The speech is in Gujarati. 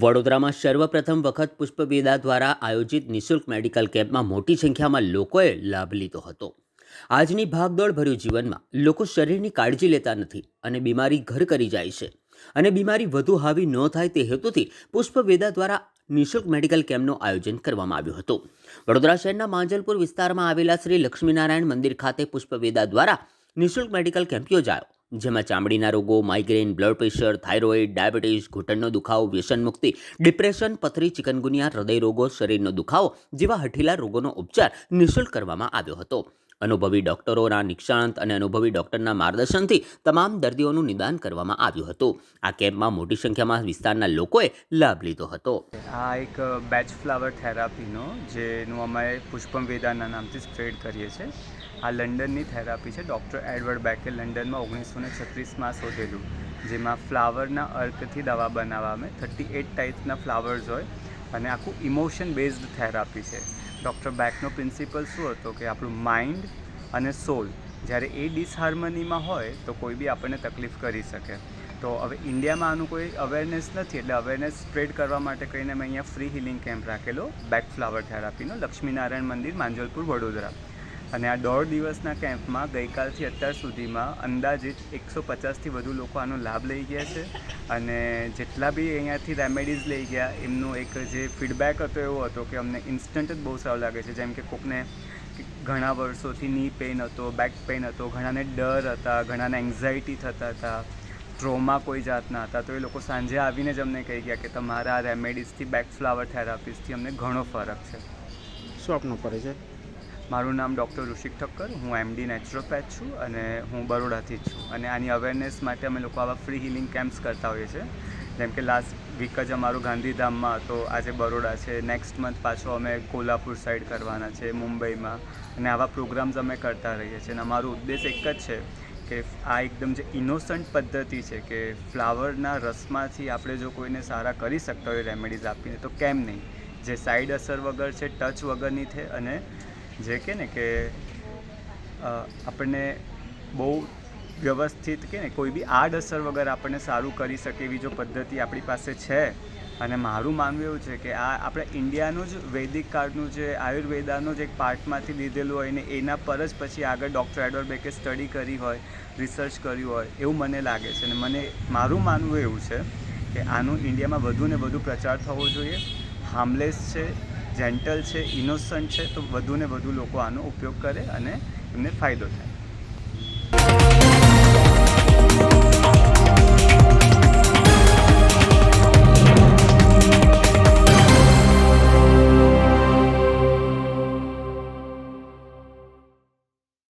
વડોદરામાં સર્વપ્રથમ વખત પુષ્પવેદા દ્વારા આયોજિત નિઃશુલ્ક મેડિકલ કેમ્પમાં મોટી સંખ્યામાં લોકોએ લાભ લીધો હતો. આજની ભાગદોડ ભર્યું જીવનમાં લોકો શરીરની કાળજી લેતા નથી અને બીમારી ઘર કરી જાય છે. અને બીમારી વધુ હાવી ન થાય તે હેતુથી પુષ્પવેદા દ્વારા નિઃશુલ્ક મેડિકલ કેમ્પનું આયોજન કરવામાં આવ્યું હતું. વડોદરા શહેરના માંજલપુર વિસ્તારમાં આવેલા શ્રી લક્ષ્મીનારાયણ મંદિર ખાતે પુષ્પવેદા દ્વારા નિઃશુલ્ક મેડિકલ કેમ્પ યોજાયો. જેમાં ચામડીના રોગો migraine blood pressure thyroid diabetes ઘૂંટણનો દુખાવો, વ્યસન મુક્તિ ડિપ્રેશન પથરી, ચિકનગુનિયા, હૃદય રોગો, શરીરનો દુખાવો જેવા હઠીલા રોગોનો ઉપચાર નિઃશુલ્ક કરવામાં આવ્યો હતો. અનુભવી ડોક્ટરોના નિષ્ણાંત અને અનુભવી ડોક્ટરના માર્ગદર્શનથી તમામ દર્દીઓનું નિદાન કરવામાં આવ્યું હતું. આ કેમ્પમાં મોટી સંખ્યામાં વિસ્તારના લોકોએ લાભ લીધો હતો. આ એક બેચ ફ્લાવર થેરાપીનો, જેનું અમે પુષ્પમ વેદાના નામથી સ્પ્રેડ કરીએ છીએ. આ લંડનની થેરાપી છે. ડૉક્ટર એડવર્ડ બેકે લંડનમાં ઓગણીસો ને છત્રીસમાં શોધેલું, જેમાં ફ્લાવરના અર્કથી દવા બનાવવામાં થર્ટી એટ ટાઈપના ફ્લાવર્સ હોય અને આખું ઇમોશન બેઝડ થેરાપી છે. ડૉક્ટર બેકનો પ્રિન્સિપલ શું હતો કે આપણું માઇન્ડ અને સોલ જ્યારે એ ડિસહાર્મનીમાં હોય તો કોઈ બી આપણને તકલીફ કરી શકે. તો હવે ઇન્ડિયામાં આનું કોઈ અવેરનેસ નથી એટલે અવેરનેસ સ્પ્રેડ કરવા માટે કહીને મેં અહીંયા ફ્રી હિલિંગ કેમ્પ રાખેલો બેક ફ્લાવર થેરાપીનો લક્ષ્મીનારાયણ મંદિર, માંજલપુર, વડોદરા. અને આ દોઢ દિવસના કેમ્પમાં ગઈકાલથી અત્યાર સુધીમાં અંદાજિત એકસો પચાસથી વધુ લોકો આનો લાભ લઈ ગયા છે. અને જેટલા બી અહીંયાથી રેમેડીઝ લઈ ગયા, એમનો એક જે ફીડબેક હતો એવો હતો કે અમને ઇન્સ્ટન્ટ જ બહુ સારું લાગે છે. જેમ કે કોકને ઘણા વર્ષોથી ની પેઇન હતો બેક પેઇન હતો, ઘણાને ડર હતા, ઘણાને એન્ઝાયટી થતા હતા ટ્રોમા કોઈ જાતના હતા. તો એ લોકો સાંજે આવીને જ અમને કહી ગયા કે તમારા રેમેડીઝથી બેક ફ્લાવર થેરાપીસથી અમને ઘણો ફરક છે. શું આપનો પરિચય? મારું નામ ડૉક્ટર ઋષિક ઠક્કર. હું એમડી નેચરોપેથ છું અને હું બરોડાથી જ છું. અને આની અવેરનેસ માટે અમે લોકો આવા ફ્રી હિલિંગ કેમ્પ્સ કરતા હોઈએ છીએ. જેમ કે લાસ્ટ વીક જ અમારું ગાંધીધામમાં હતો આજે બરોડા છે. નેક્સ્ટ મંથ પાછો અમે કોલ્હાપુર સાઈડ કરવાના છે, મુંબઈમાં. અને આવા પ્રોગ્રામ્સ અમે કરતા રહીએ છીએ. અને અમારો ઉદ્દેશ એક જ છે કે આ એકદમ જે ઇનોસન્ટ પદ્ધતિ છે કે ફ્લાવરના રસમાંથી આપણે જો કોઈને સારા કરી શકતા હોય રેમેડીઝ આપીને, તો કેમ નહીં? જે સાઈડ અસર વગર છે ટચ વગરની છે અને જે કે ને કે આપણને બહુ વ્યવસ્થિત કે ને કોઈ બી આડઅસર વગર આપણને સારું કરી શકે એવી જો પદ્ધતિ આપણી પાસે છે. અને મારું માનવું એવું છે કે આ આપણે ઇન્ડિયાનું જ વૈદિક કાળનું જે આયુર્વેદાનું જ એક પાર્ટમાંથી લીધેલું હોય ને એના પર જ પછી આગળ ડૉક્ટર એડવર્ડ બેકે સ્ટડી કરી હોય, રિસર્ચ કર્યું હોય, એવું મને લાગે છે. અને મને, મારું માનવું એવું છે કે આનું ઇન્ડિયામાં વધુ ને વધુ પ્રચાર થવો જોઈએ. હાર્મલેસ છે જેન્ટલ છે, ઇનોસન્ટ છે, તો વધુ ને વધુ લોકો આનો ઉપયોગ કરે અને એમને ફાયદો થાય.